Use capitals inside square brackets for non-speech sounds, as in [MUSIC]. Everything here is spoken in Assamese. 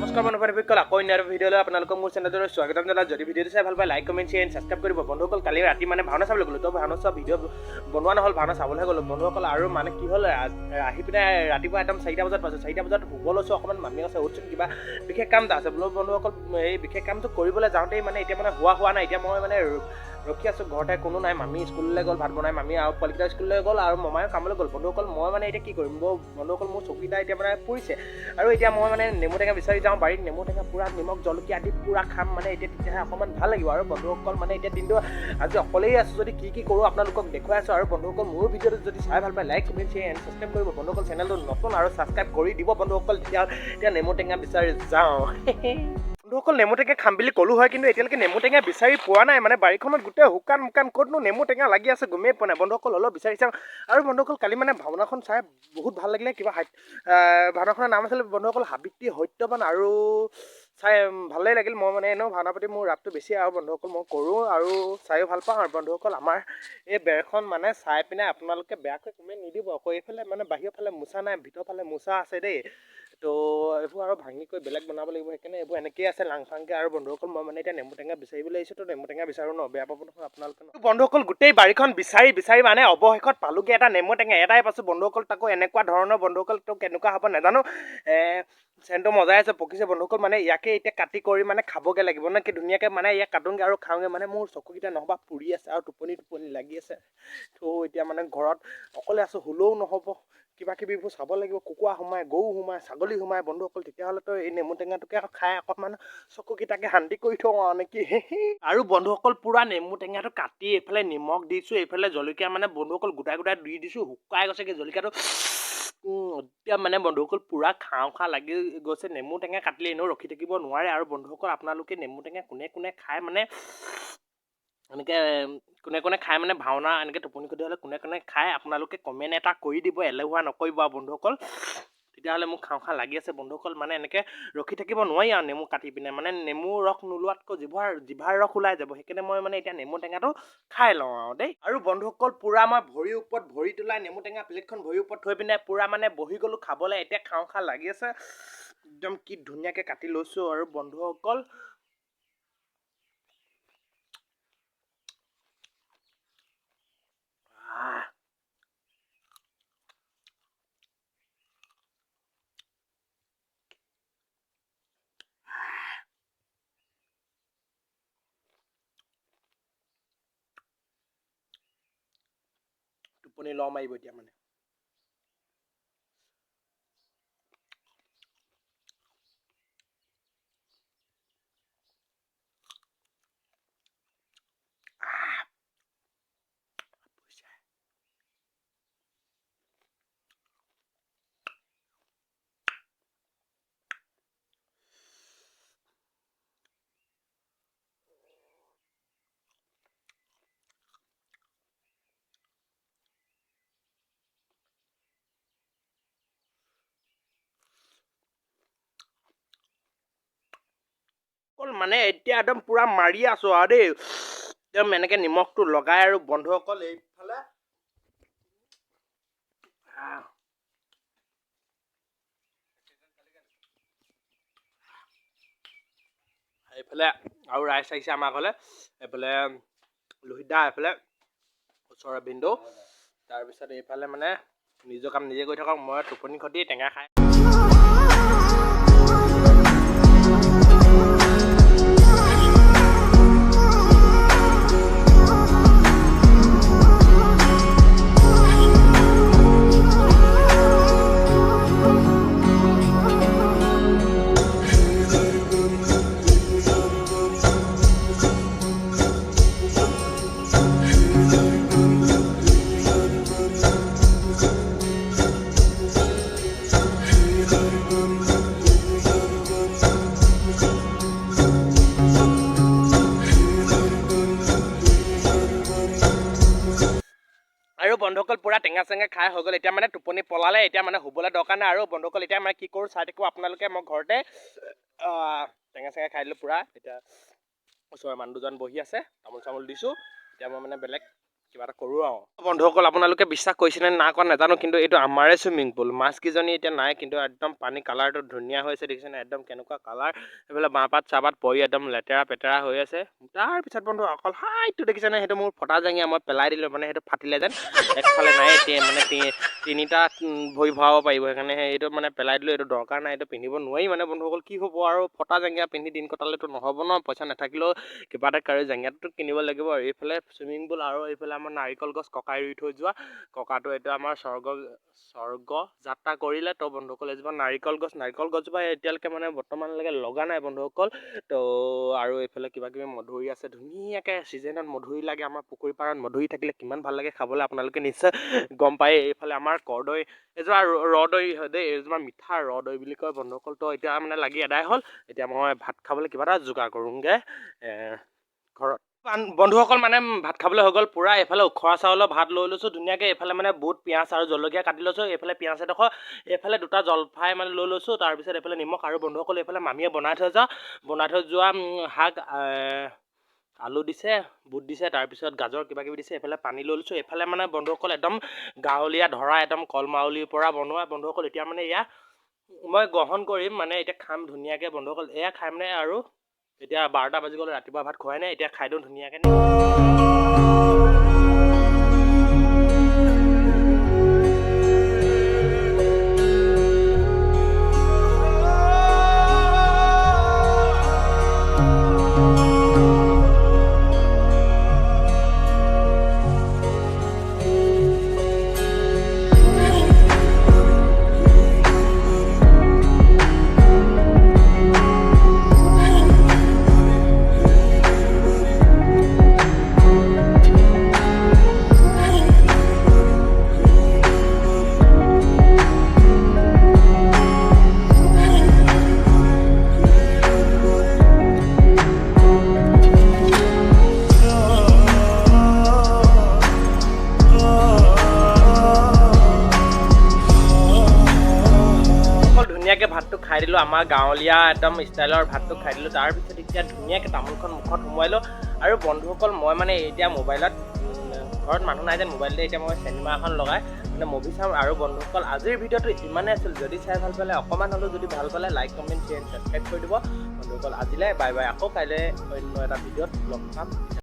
নমস্কাৰ বন্ধুবান্ধৱীসকল আকৌ অন্য এটা ভিডিঅ'লৈ আপোনালোকক মোৰ চেনেলটোলৈ স্বাগতম জনাওঁ যদি ভিডিঅ'টো চাই ভাল পায় লাইক কমেণ্ট শ্বেয়াৰ ছাবস্ক্ৰাইব কৰিব। বন্ধুসকল কালি ৰাতি মানে ভাওনা চাবলৈ গ'লোঁ তো ভাওনা চোৱা ভিডিঅ' বনোৱা নহ'ল ভাওনা চাবলৈ গ'লোঁ। বন্ধুসকল আৰু মানে কি হ'ল আহি পিনে ৰাতিপুৱা একদম চাৰিটা বজাত পাইছোঁ। চাৰিটা বজাত শুব লৈছোঁ অকণমান মামী আছে উঠছোন কিবা বিশেষ কাম এটা আছে। বোলো বন্ধুসকল এই বিশেষ কামটো কৰিবলৈ যাওঁতেই মানে এতিয়া মানে হোৱা হোৱা নাই। এতিয়া মই মানে ৰখি আছোঁ ঘৰতে কোনো নাই, মামী স্কুললৈ গ'ল, ভাত বনাই, মামী আৰু পোৱালিকেইটা স্কুললৈ গ'ল আৰু মমায়ো কামলৈ গ'ল। বন্ধুসকল, মই মানে এতিয়া কি কৰিম, ব- বন্ধুসকল, মোৰ চকীটা এতিয়া মানে পৰিছে। আৰু এতিয়া মই মানে নেমু টেঙা বিচাৰি যাওঁ, বাৰীত নেমু টেঙা পূৰা, নিমখ, জলকীয়া দি পূৰা খাম মানে এতিয়া তেতিয়াহে অকণমান ভালো লাগিব। আৰু বন্ধুসকল মানে এতিয়া দিনটো আজি অকলেই আছোঁ, যদি কি কি কৰোঁ আপোনালোকক দেখুৱাই আছোঁ। আৰু বন্ধুসকল, মোৰ ভিডিঅ'টো যদি চাই ভালো পায়, like, comment, share and subscribe কৰিব। বন্ধুসকল, চেনেলটো নতুন আৰু ছাবস্ক্ৰাইব কৰি দিব বন্ধুসকল, তেতিয়া এতিয়া নেমু টেঙা বিচাৰি যাওঁ। [LAUGHS] বন্ধুসকল নেমু টেঙা খাম বুলি ক'লো হয় কিন্তু এতিয়ালৈকে নেমু টেঙা বিচাৰি পোৱা নাই। মানে বাৰীখনত গোটেই শুকান শুকান ক'তনো নেমু টেঙা লাগি আছে গমেই পোৱা নাই। বন্ধুসকল অলপ বিচাৰি চাওঁ আৰু বন্ধুসকল কালি মানে ভাওনাখন চাই বহুত ভাল লাগিলে কিবা ভাওনাখনৰ নাম আছিলে বন্ধুসকল সাবিত্ৰী সত্যবান আৰু চাই ভালেই লাগিল। মই মানে এনেও ভাওনাৰ প্ৰতি মোৰ ৰাপটো বেছি আৰু বন্ধুসকল মই কৰোঁ আৰু চাইও ভাল পাওঁ। আৰু বন্ধুসকল আমাৰ এই বেৰখন মানে চাই পিনে আপোনালোকে বেয়াকৈ কমেণ্ট নিদিব। আকৌ এইফালে মানে বাহিৰৰ ফালে মোচা নাই ভিতৰৰ ফালে মোচা আছে দেই। তো এইবোৰ আৰু ভাঙি কৰি বেলেগ বনাব লাগিব সেইকাৰণে এইবোৰ এনেকেই আছে লাংফাংকৈ আৰু বন্ধুসকল মই মানে এতিয়া নেমু টেঙা বিচাৰিবলৈ আহিছোঁ তো নেমু টেঙা বিচাৰোঁ ন বেয়া পাব নহয় আপোনালোকে। বন্ধুসকল গোটেই বাৰীখন বিচাৰি বিচাৰি মানে অৱশেষত পালোগৈ এটা নেমু টেঙা এটাই পাইছোঁ। বন্ধুসকল তাকো এনেকুৱা ধৰণৰ বন্ধুসকল তো কেনেকুৱা হ'ব নাজানো। চেণ্টটো মজাই আছে পকিছে। বন্ধুসকল মানে ইয়াকে এতিয়া কাটি কৰি মানে খাবগৈ লাগিব ন কি ধুনীয়াকৈ মানে ইয়াক কাটোংগৈ আৰু খাওঁগৈ। মানে মোৰ চকুকেইটা নহবা পুৰি আছে আৰু টোপনি টোপনি লাগি আছে। তো এতিয়া মানে ঘৰত অকলে আছোঁ হ'লেও নহ'ব। কিবা কিবিবোৰ চাব লাগিব কুকুৰা সোমাই গৰু সোমাই ছাগলী সোমাই বন্ধুসকল তেতিয়াহ'লেতো এই নেমু টেঙাটোকে খাই অকণমান চকুকেইটাকে শান্তি কৰি থওঁ আৰু নেকি [LAUGHS] আৰু বন্ধুসকল পূৰা নেমু টেঙাটো কাটি এইফালে নিমখ দিছোঁ এইফালে জলকীয়া মানে বন্ধুসকল গোটাই গোটাই দি দিছোঁ শুকাই গৈছেগৈ জলকীয়াটো। এতিয়া মানে বন্ধুসকল পূৰা খাওঁ খাওঁ লাগি গৈছে নেমু টেঙা কাটিলে এনেও ৰখি থাকিব নোৱাৰে আৰু বন্ধুসকল আপোনালোকে নেমু টেঙা কোনে কোনে খায় মানে এনেকৈ কোনে কোনে খাই মানে ভাওনা এনেকৈ টোপনি ক্ষতি হ'লে কোনে কোনে খায় আপোনালোকে কমেণ্ট এটা কৰি দিব এলেহুৱা নকৰিব আৰু বন্ধুসকল। তেতিয়াহ'লে মোক খাওঁ খাওঁ লাগি আছে বন্ধুসকল মানে এনেকৈ ৰখি থাকিব নোৱাৰি আৰু নেমু কাটি পিনে মানে নেমু ৰস নোলোৱাতকৈ জিভাৰ জিভাৰ ৰস ওলাই যাব সেইকাৰণে মই মানে এতিয়া নেমু টেঙাটো খাই লওঁ আৰু দেই। আৰু বন্ধুসকল পূৰা মই ভৰিৰ ওপৰত ভৰি তোলাই নেমু টেঙা প্লেটখন ভৰিৰ ওপৰত থৈ পিনে পূৰা মানে বহি গ'লোঁ খাবলৈ এতিয়া খাওঁ খাওঁ লাগি আছে। একদম কি ধুনীয়াকৈ কাটি লৈছোঁ আৰু বন্ধুসকল আহ টোপনি ল মাৰিব এতিয়া মানে আহ। পৰিছে। অকল মানে এতিয়া একদম পূৰা মাৰি আছোঁ আৰু দেই। একদম এনেকৈ নিমখটো লগাই আৰু বন্ধুসকল এইফালে। এইফালে আৰু ৰাইজ আহিছে আমাৰ ঘৰলৈ। এইফালে লোহিত দা এইফালে ওচৰৰ বিন্দু। তাৰপিছত এইফালে মানে নিজৰ কাম নিজে কৰি থাকক মই টোপনি খতি টেঙা খাই আৰু বন্ধুসকল পূৰা টেঙা চেঙা খাই হৈ গ'ল। এতিয়া মানে টোপনি পলালে, এতিয়া মানে শুবলৈ দৰকাৰ নাই। আৰু বন্ধুসকল, এতিয়া মানে কি কৰোঁ, চাই থাকোঁ আপোনালোকে মই ঘৰতে টেঙা চেঙা খাই দিলোঁ পূৰা। এতিয়া ওচৰৰ মানুহ দুজন বহি আছে তামোল চামোল দিছোঁ। এতিয়া মই মানে বেলেগ কিবা এটা কৰোঁ আৰু। বন্ধুসকল, আপোনালোকে বিশ্বাস কৰিছেনে নাই কৰা নাজানো, কিন্তু এইটো আমাৰে চুইমিং পুল মাছকেইজনী এতিয়া নাই, কিন্তু একদম পানী কালাৰটো ধুনীয়া হৈ আছে, দেখিছেনে? একদম কেনেকুৱা কালাৰ এইফালে বাঁহপাত, চাহপাত পৰি একদম লেতেৰা পেতেৰা হৈ আছে। তাৰপিছত বন্ধু, অকল হাইটো দেখিছেনে? সেইটো মোৰ ফটা জাঙিয়া মই পেলাই দিলোঁ মানে সেইটো ফাটিলে যেন। একফালে নাই মানে তিনিটা ভৰি ভৰাব পাৰিব, সেইকাৰণে সেইটো মানে পেলাই দিলোঁ, এইটো দৰকাৰ নাই, এইটো পিন্ধিব নোৱাৰি মানে বন্ধুসকল, কি হ'ব আৰু ফটা জাঙিয়া পিন্ধি দিন কটালেতো নহ'ব ন? পইচা নাথাকিলেও কিবা এটা কাৰি জাঙিয়াটোতো কিনিব লাগিব আৰু এইফালে চুইমিং পুল আৰু এইফালে আমাৰ নাৰিকল গছ ককাই ৰুই থৈ যোৱা। ককাটো এইটো আমাৰ স্বৰ্গ স্বৰ্গ যাত্ৰা কৰিলে। তো বন্ধুসকল এজোপা নাৰিকল গছ নাৰিকল গছজোপা এতিয়ালৈকে মানে বৰ্তমানলৈকে লগা নাই বন্ধুসকল। তো আৰু এইফালে কিবা কিবি মধুৰি আছে। ধুনীয়াকৈ ছিজনত মধুৰি লাগে। আমাৰ পুখুৰী পাৰত মধুৰি থাকিলে কিমান ভাল লাগে খাবলৈ আপোনালোকে নিশ্চয় গম পায়। এইফালে আমাৰ কৰদৈ এজোপা ৰদৈ দেই এইজোপা মিঠা ৰদৈ বুলি কয় বন্ধুসকল। তো এতিয়া মানে লাগি এদাই হ'ল। এতিয়া মই ভাত খাবলৈ কিবা এটা যোগাৰ কৰোঁগৈ। ঘৰত বন্ধুসকল মানে ভাত খাবলৈ হৈ গ'ল। পূৰা এইফালে উখৰা চাউলৰ ভাত লৈ লৈছোঁ ধুনীয়াকৈ এইফালে মানে বুট পিঁয়াজ আৰু জলকীয়া কাটি লৈছোঁ এইফালে পিঁয়াজ এডোখৰ এইফালে দুটা জলফাই মানে লৈ লৈছোঁ তাৰপিছত এইফালে নিমখ আৰু বন্ধুসকল এইফালে মামীয়ে বনাই থৈ যাওঁ বনাই থৈ যোৱা শাক আলু দিছে বুট দিছে তাৰপিছত গাজৰ কিবা কিবি দিছে এইফালে পানী লৈ লৈছোঁ এইফালে মানে বন্ধুসকল একদম গাঁৱলীয়া ধৰা একদম কলমাউলিৰ পৰা বনোৱা বন্ধুসকল এতিয়া মানে এয়া মই গ্ৰহণ কৰিম মানে এতিয়া খাম ধুনীয়াকৈ বন্ধুসকল এয়া খাই মানে আৰু এতিয়া বাৰটা বাজি গ'ল ৰাতিপুৱা ভাত খোৱাই নাই এতিয়া খাই দিওঁ ধুনীয়াকৈ খাই দিলোঁ, আমাৰ গাঁৱলীয়া একদম ষ্টাইলৰ ভাতটো খাই দিলোঁ। তাৰপিছত এতিয়া ধুনীয়াকৈ তামোলখন মুখত সোমোৱাই লওঁ। আৰু বন্ধুসকল, মই মানে এতিয়া মোবাইলত ঘৰত মানুহ নাই যেন মোবাইলতে এতিয়া মই চিনেমা এখন লগাই মানে মুভি চাম। আৰু বন্ধুসকল, আজিৰ ভিডিঅ'টো ইমানেই আছিল, যদি চাই ভালো পালে, অকণমান হ'লেও যদি ভালো পালে লাইক কমেণ্ট শ্বেয়াৰ ছাবস্ক্ৰাইব কৰি দিব। বন্ধুসকল, আজিলৈ বাই বাই আকৌ কাইলৈ অন্য এটা ভিডিঅ'ত লগ পাম।